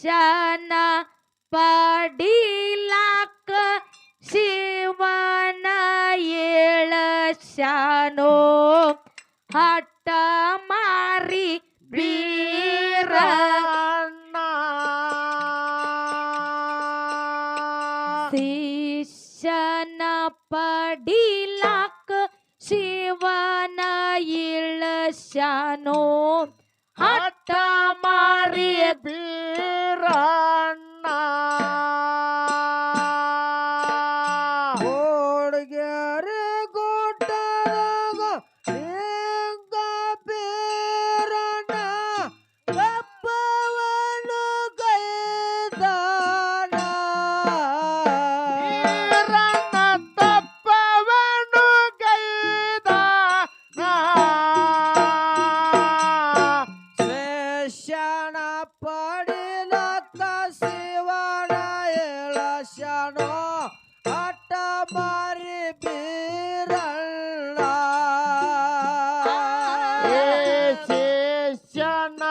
ಶಿಷ್ಯನ ಪಡಿಲಾಕ ಶಿವನ ಏಳಶಾನೋ ಹಟ್ಟ ಮಾರಿ ಬೀರ. ಶಿಷ್ಯನ ಪಡಿಲಾಕ ಶಿವನ ಇಳಶಾನೋ ಹಠ ಮಾರಿ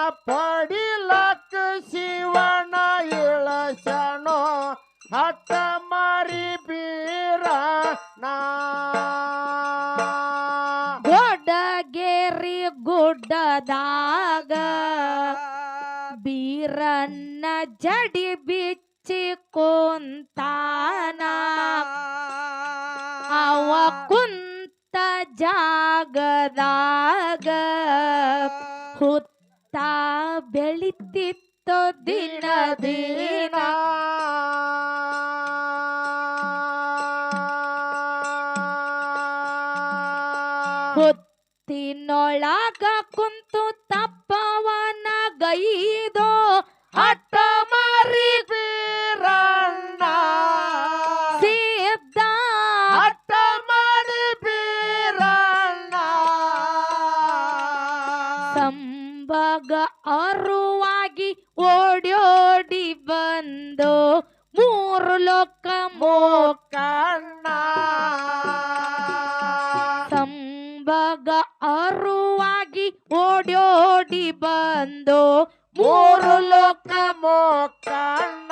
ಶಿಷ್ಯನ ಪಡಿಲಕ್ಕ ಶಿವನ ಇಳಸನೋ, ಹಠ ಮಾರಿ ಬೀರನ ಗೊಡಗೇರಿ ಗುಡ್ಡದಾಗ ಬೀರನ್ನ ಜಡಿ ಬಿಚ್ಚಿ ಕುಂತಾನ. ಅವ ಕುಂತ ಜಾಗದಾಗ ದಿನ ದಿನ. ಹೊತ್ತಿನೊಳಗ ಕುಂತು ತಪ್ಪವನ ಗೈದೋ ಕಣ್ಣ ಸಂಭಗ ಅರುವಾಗಿ ಓಡ್ಯೋಡಿ ಬಂದು ಮೂರು ಲೋಕ ಮೋಕಣ್ಣ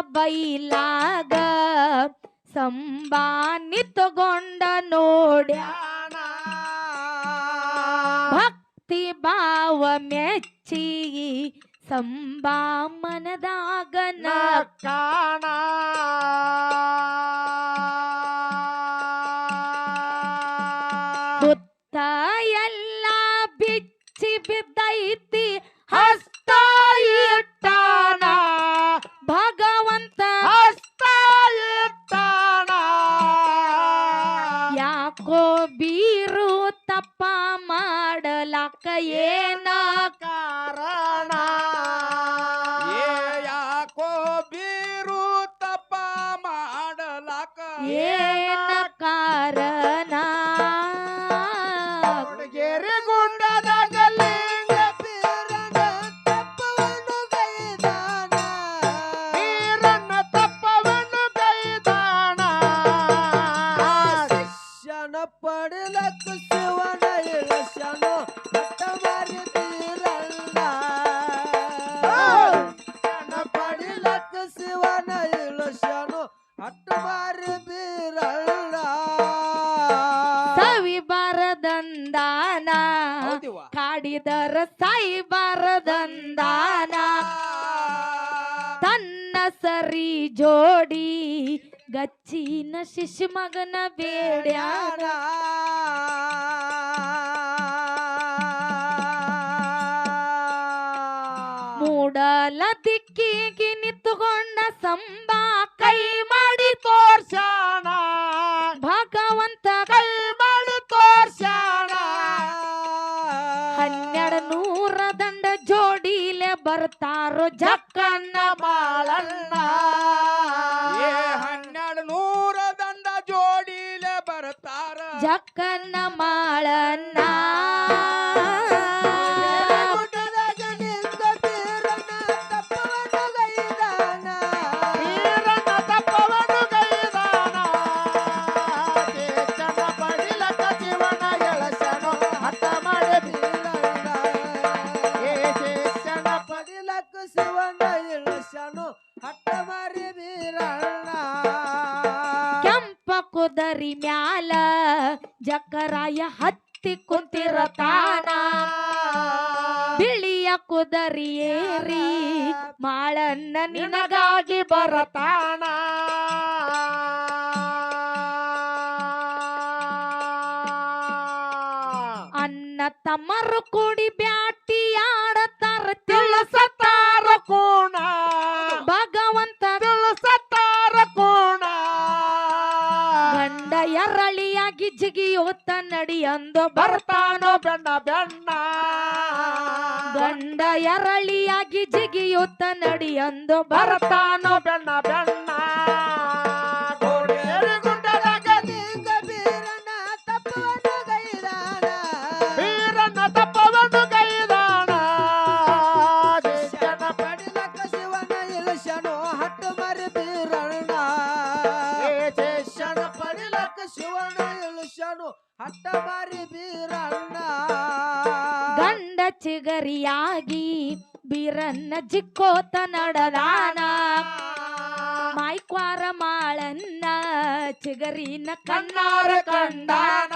ಅರವುಳ್ಳ ಸಂಬಾನಿ ತಗೊಂಡ ನೋಡ್ಯಾಣ ಭಕ್ತಿ ಭಾವ ಮೆಚ್ಚಿ ಸಂಬಾ ಮನದಾಗ ಕಾಣ ಏನ ಕಾರಣ? ಹುಡುಗೇರಿ ಗುಂಡದಾಗ ಲಿಂಗ ಬೀರಣ್ಣ ತಪ್ಪವನ್ನು ಗೈದಾನ ಬೀರಣ್ಣ ತಪ್ಪವನ್ನು ಗೈದಾಣ ಶಿಷ್ಯನ ಶಿವನ ಇಳಸನು. ಹೌದಿವ್ವ. ಕಾಡಿದರ ಸಾಯಿ ಬರದಂದಾನ. ತನ್ನ ಸರಿ ಜೋಡಿ ಗಚ್ಚಿನ ಶಿಶು ಮಗನ ಬೇಡ್ಯಾನ. ಮೂಡಲ ದಿಕ್ಕಿಗೆ ನಿಂತುಕೊಂಡ ಸಂಬ ಕೈ ಮಾಡಿ ತೋರ್ಸಾಣ ಭಗವಂತ ಕೈ ಮಾಡಿ ತೋರ್ಸಾಣ ಹನ್ನೆರಡು ನೂರ ದಂಡ ಜೋಡಿಲೆ ಬರ್ತಾರೋ ಜಕ್ಕನ್ನ ಬಾಳಣ್ಣ ಏ ಹನ್ನೆರಡು ನೂರ ದಂಡ ಜೋಡಿಲೆ ಬರ್ತಾರ. ಜಕ್ಕನ್ನ ಮಾಳನ್ನ ಕುಂತಿರತಾನ ಬಿಳಿಯ ಕುದರಿ ಏರಿ ಮಾಳನ್ನ ನಿನಗಾಗಿ ಬರತಾನ. ಅನ್ನ ತಮರು ಕೂಡಿ ಬ್ಯಾಟಿ ಆಡತಾರ ತಿಳಿಸತಾರ ಕೋಣ. ಭಗವಂತ ತಿಳಿಸತಾರ ಕೋಣ. ಗಂಡ ಎರಳಿಯಾಗಿ ಜಿಗಿಯೋತ ನಡಿಯಂದು ಬರ್ತಾನೋ ಬೆಣ್ಣ ಬೆಣ್ಣ. ಗಂಡ ಎರಳಿಯಾಗಿ ನಡಿ ನಡಿಯಂದು ಬರ್ತಾನೋ ಬೆಣ್ಣ ಬೆಣ್ಣ. ಜಿಕ್ಕೋತ ನಡದಾನ ಮಾಯ್ಕ್ವಾರ ಮಾಳನ್ನ ಚಿಗರಿನ ಕಣ್ಣಾರ ಕಂಡಾನ.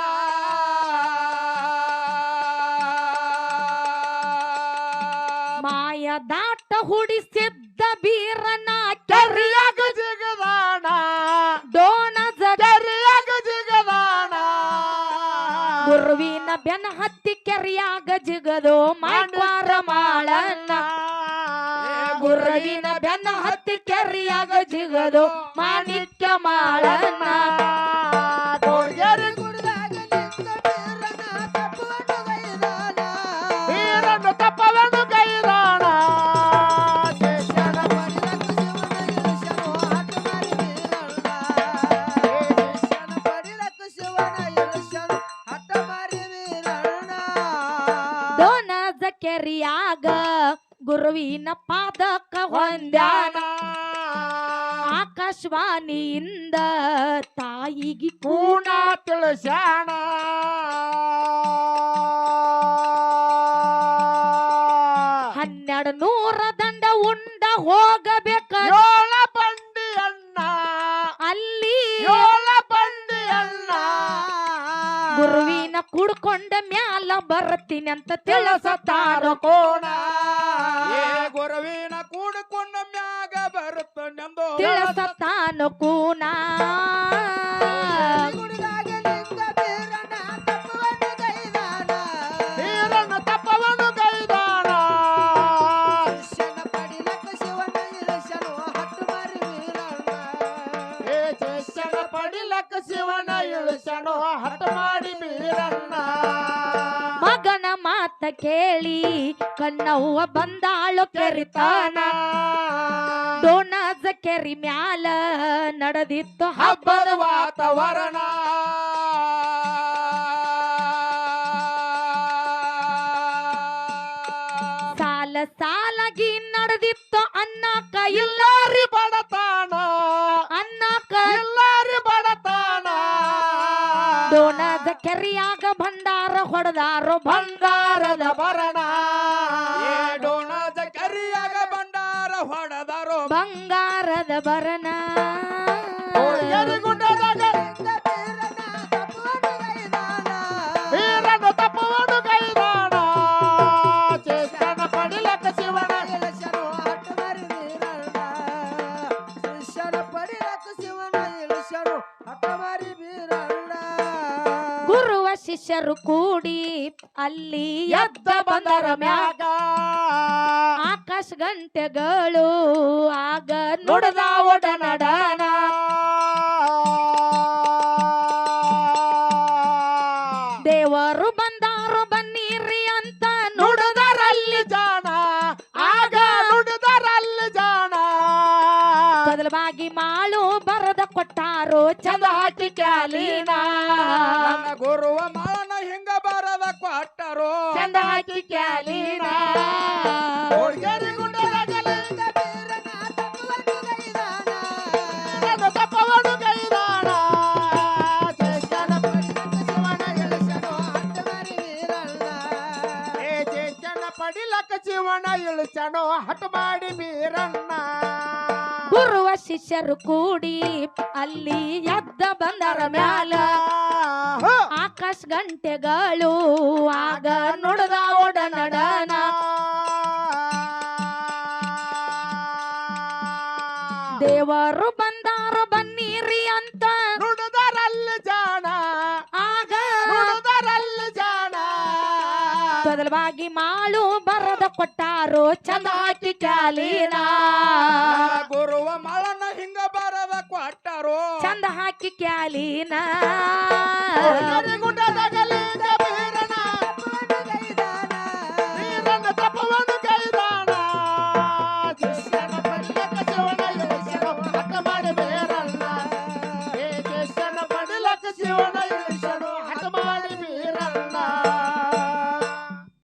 ಮಾಯ ದಾಟ ಹುಡಿಸಿದ್ದ ಬೀರನ ಕೆರಿಯಾಗ ಜಿಗದಾಣ ಡೋನ ಜರಿಯಾಗ ಜಿಗದಾಣ ಗುರುವಿನ ಬೆನ ಹತ್ತಿ ಕೆರಿಯಾಗ ಜಿಗದು ಮಾಯ್ಕ್ವಾರ ಮಾಳನ್ನ ಗುರುವಿನ ಬೆನ್ನ ಹತ್ತಿ ಕೆರಿಯಾಗ ಜಿಗದು ಮಾಣಿಕ್ಯ ಮಾಳನ್ನ ಗುರುವಿನ ಪಾದಕ ಹೊಂದ್ಯಾನ ಆಕಾಶವಾಣಿಯಿಂದ ತಾಯಿಗೆ ಕೂಣ ತಿಳಿಸ್ಯಾಣ. ಹನ್ನೆರಡು ನೂರ ದಂಡ ಉಂಡ ಹೋಗಬೇಕ. ಗುರುವಿನ ಕುಡ್ಕೊಂಡ ಮ್ಯಾಲ ಬರ್ತೀನಿ ಅಂತ ತಿಳಿಸತಾರ ಕೋಣ? ಏ ಗುರುವಿನ ಕೂಡ್ಕೊಂಡ ಮ್ಯಾಗ ಬರುತ್ತನೆಂದು ತಿಳಿಸತಾನ ಕೂನ ಕಣ್ಣವ್ವ ಬಂದಾಳು ಕೆರಿತಾನ. ಡೋನದ ಕೆರಿ ಮ್ಯಾಲ ನಡೆದಿತ್ತು ಹಬ್ಬದ ವಾತಾವರಣ. ಸಾಲ ಸಾಲಾಗಿ ನಡೆದಿತ್ತು ಅನ್ನ ಕೈಲ್ಲಾರಿ ಎಲ್ಲಾರಿ ಡೋನದ ಕೆರಿಯಾಗ ಭಂಡಾರ ಹೊಡೆದಾರೋ ಬಂಗಾರದ ಬರಣ ಏ ಡೋಣದ ಕರಿಯಾಗ ಭಂಡಾರ ಹೊಡೆದಾರೋ ಬಂಗಾರದ ಬರನ ಶಿಷ್ಯರು ಕೂಡಿ ಅಲ್ಲಿ ಎದ್ದ ಬಂದರ ಮ್ಯಾಗ. ಆಕಾಶ ಗಂಟೆಗಳು ಆಗ ನೋಡದ ಒಡನಡನ ದೇವರು ಬಂದಾರು ಬನ್ನಿರಿ ಅಂತ ನೋಡದರಲ್ಲಿ ಜಾಣ. ಆಗ ನೋಡದರಲ್ಲಿ ಜಾಣ. ಬದಲವಾಗಿ ಮಾಳು ಬರದ ಕೊಟ್ಟಾರು ಚಂದ ಹಾಕಿ ಕ್ಯಾಲಿನ. ಗುರುವ ಪಡಿಲಕ್ಕ ಜೀವನ ಇಳಿಸನು ಹಠ ಮಾಡಿ ಬೀರಣ್ಣ ಗುರುವ ಶಿಷ್ಯರು ಕೂಡಿ ಅಲ್ಲಿ ಎದ್ದ ಬಂದರ ಮ್ಯಾಲ. ಆಕಾಶ ಗಂಟೆಗಳು ಆಗ ದೇವರು ಬಂದಾರ ಬನ್ನಿರಿ ಅಂತ. ನುಡುದರಲ್ಲ ಜಾಣ. ಆಗ ನುಡುದರಲ್ಲ ಜಾಣ. ಬದಲವಾಗಿ ಮಾಳು ಬರದ ಕೊಟ್ಟಾರು ಚಂದ ಹಾಕಿ ಕ್ಯಾಲಿನ ಗುರುವ ಮಳನ ಹಿಂಗ ಬರದ ಕೊಟ್ಟರು. ಚಂದ ಹಾಕಿ ಕ್ಯಾಲಿನ. ಹುಡುಗರಿ ಗುಡ್ಡದಾಗಲಿ ವೀರನ ತಪ್ಪವನ್ನು